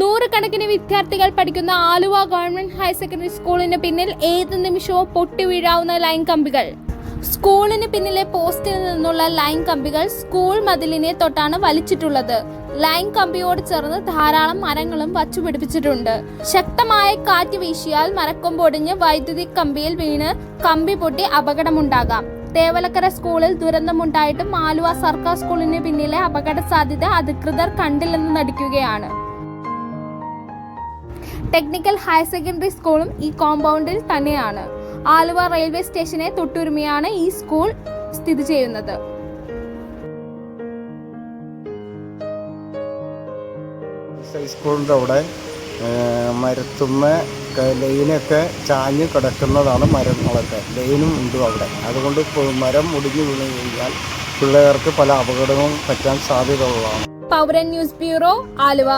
നൂറുകണക്കിന് വിദ്യാർത്ഥികൾ പഠിക്കുന്ന ആലുവ ഗവൺമെന്റ് ഹയർ സെക്കൻഡറി സ്കൂളിന് പിന്നിൽ ഏത് നിമിഷവും പൊട്ടി വീഴാവുന്ന ലൈൻ കമ്പികൾ. സ്കൂളിന് പിന്നിലെ പോസ്റ്റിൽ നിന്നുള്ള ലൈൻ കമ്പികൾ സ്കൂൾ മതിലിനെ തൊട്ടാണ് വലിച്ചിട്ടുള്ളത്. ലൈൻ കമ്പിയോട് ചേർന്ന് ധാരാളം മരങ്ങളും വച്ചുപിടിപ്പിച്ചിട്ടുണ്ട്. ശക്തമായ കാറ്റ് വീശിയാൽ മരക്കൊമ്പൊടിഞ്ഞ് വൈദ്യുതി കമ്പിയിൽ വീണ് കമ്പി പൊട്ടി അപകടമുണ്ടാകാം. തേവലക്കര സ്കൂളിൽ ദുരന്തമുണ്ടായിട്ടും ആലുവ സർക്കാർ സ്കൂളിന് പിന്നിലെ അപകട സാധ്യത അധികൃതർ കണ്ടില്ലെന്ന് നടിക്കുകയാണ്. ടെക്നിക്കൽ ഹയർ സെക്കൻഡറി സ്കൂളും ഈ കോമ്പൗണ്ടിൽ തന്നെയാണ്. ആലുവ റെയിൽവേ സ്റ്റേഷനെ തൊട്ടുരുമയാണ് ഈ സ്കൂൾ സ്ഥിതി ചെയ്യുന്നത്. ഹൈസ്കൂളിന്റെ അവിടെ മരത്തുമ്മ ലൈനൊക്കെ ചാഞ്ഞ് കിടക്കുന്നതാണ് മരങ്ങളൊക്കെ. ലൈനും ഉണ്ട് അവിടെ. അതുകൊണ്ട് മരം മുടിഞ്ഞു വീണ് കഴിഞ്ഞാൽ പിള്ളേർക്ക് പല അപകടങ്ങളും പറ്റാൻ സാധ്യത ഉള്ളതാണ് പൗരൻ ന്യൂസ് ബ്യൂറോ ആലുവ.